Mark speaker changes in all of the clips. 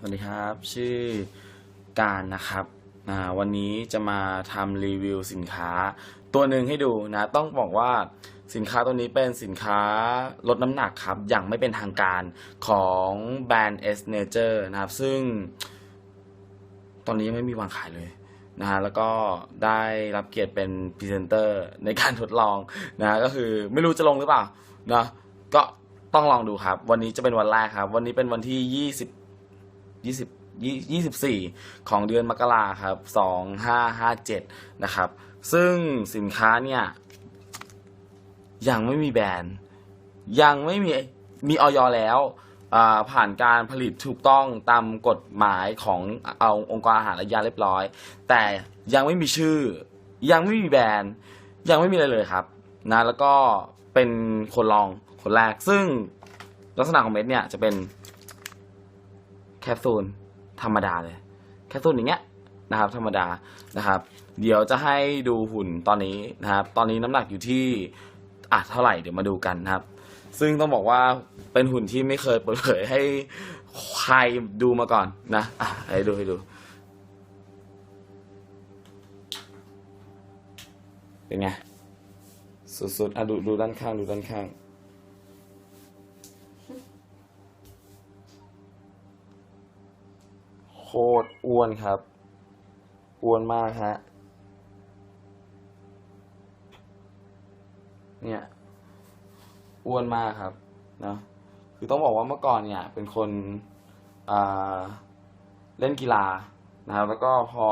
Speaker 1: สวัสดีครับ ชื่อการนะครับวันนี้จะมาทำรีวิวสินค้า ตัวหนึ่งให้ดูนะ ต้องบอกว่าสินค้าตัวนี้เป็นสินค้าลดน้ำหนักครับ อย่างไม่เป็นทางการของแบรนด์ S Nature นะครับ ซึ่ง ตอนนี้ยังไม่มีวางขายเลยนะฮะแล้วก็ได้รับเกียรติเป็นพรีเซนเตอร์ในการทดลองนะฮะก็คือไม่รู้จะลงหรือเปล่านะก็ต้องลองดูครับ วันนี้จะเป็นวันแรกครับ วันนี้เป็นวันที่ ยี่สิบสี่ของเดือนมกราครับสองห้าห้าเจ็ดนะครับ ซึ่งสินค้าเนี่ย ยังไม่มีแบรนด์ ยังไม่มีมีออยแล้วผ่านการผลิตถูกต้องตามกฎหมายของเอาองค์กรอาหารและยาเรียบร้อย แต่ยังไม่มีชื่อ ยังไม่มีแบรนด์ ยังไม่มีอะไรเลยครับนะแล้วก็เป็นคนลองคนแรกซึ่งลักษณะของเม็ดเนี่ยจะเป็น ปซูลธรรมดาเลย แคปซูลอย่างเงี้ยนะครับ ธรรมดานะครับ เดี๋ยวจะให้ดูหุ่นตอนนี้นะครับ ตอนนี้น้ำหนักอยู่ที่อะเท่าไหร่เดี๋ยวมาดูกันนะครับ ซึ่งต้องบอกว่าเป็นหุ่นที่ไม่เคยเปิดเผยให้ใครดูมาก่อนนะอะให้ดูให้ดู เป็นไงสุดๆอะดูดูด้านข้างดูด้านข้าง คตรอ้วนครับ อ้วนมากฮะ เนี่ย อ้วนมากครับนะคือต้องบอกว่าเมื่อก่อนเนี่ย เป็นคนเล่นกีฬานะครับ แล้วก็พอ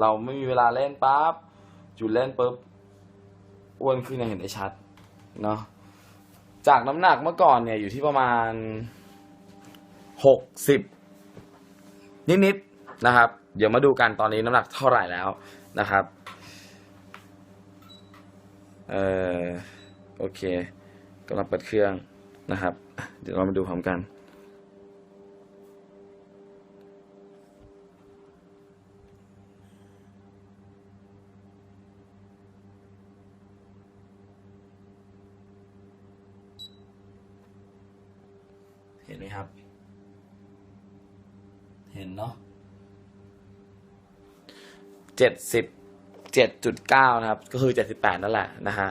Speaker 1: เราไม่มีเวลาเล่นปั๊บหยุดเล่นปุ๊บอ้วนขึ้นอย่างเห็นได้ชัดเนาะจากน้ำหนักเมื่อก่อนเนี่ยอยู่ที่ประมาณหกสิบ นิดๆนะครับ เดี๋ยวมาดูกันตอนนี้น้ำหนักเท่าไหร่แล้วนะครับเออโอเคกำลังเปิดเครื่องนะครับ เดี๋ยวเรามาดูพร้อมกันเห็นไหมครับ ห็นเนาะเจ็ดสิบเจ็ดจุดเก้านะครับ ก็คือเจ็ดสิบแปดนั่นแหละนะฮะ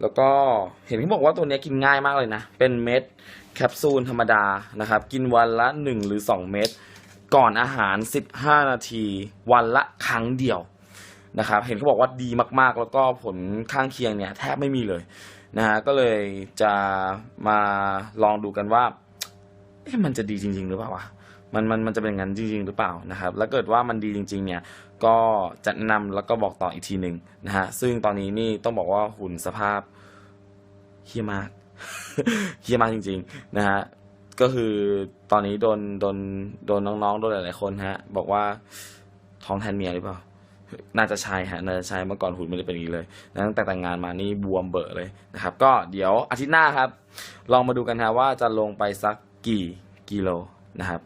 Speaker 1: แล้วก็เห็นเขาบอกว่าตัวนี้กินง่ายมากเลยนะ เป็นเม็ดแคปซูลธรรมดานะครับ กินวันละหนึ่งหรือสองเม็ดก่อนอาหารสิบห้านาที วันละครั้งเดียวนะครับ เห็นเขาบอกว่าดีมากๆ แล้วก็ผลข้างเคียงเนี่ยแทบไม่มีเลยนะฮะก็เลยจะมาลองดูกันว่า เอ๊ะมันจะดีจริง ๆ หรือเปล่าวะมันมันมันจะเป็นอย่างนั้นจริง ๆ หรือเปล่านะครับ แล้วเกิดว่ามันดีจริง ๆ เนี่ยก็จะนะนำแล้วก็บอกต่ออีกทีหนึ่งนะฮะซึ่งตอนนี้นี่ต้องบอกว่าหุ่นสภาพเฮียมากเฮียมากจริง ๆ นะฮะก็คือตอนนี้โดนโดนโดนน้องๆโดนหลายๆคนฮะ บอกว่าท้องแทนเมียหรือเปล่าน่าจะใช่ฮะน่าจะใช่เมื่อก่อนหุ่นไม่ได้เป็นอย่างนี้เลยตั้งแต่แต่งงานมานี่บวมเบอะเลยนะครับ ก็เดี๋ยวอาทิตย์หน้าครับ ลองมาดูกันฮะว่าจะลงไปสัก กี่กิโลนะครับ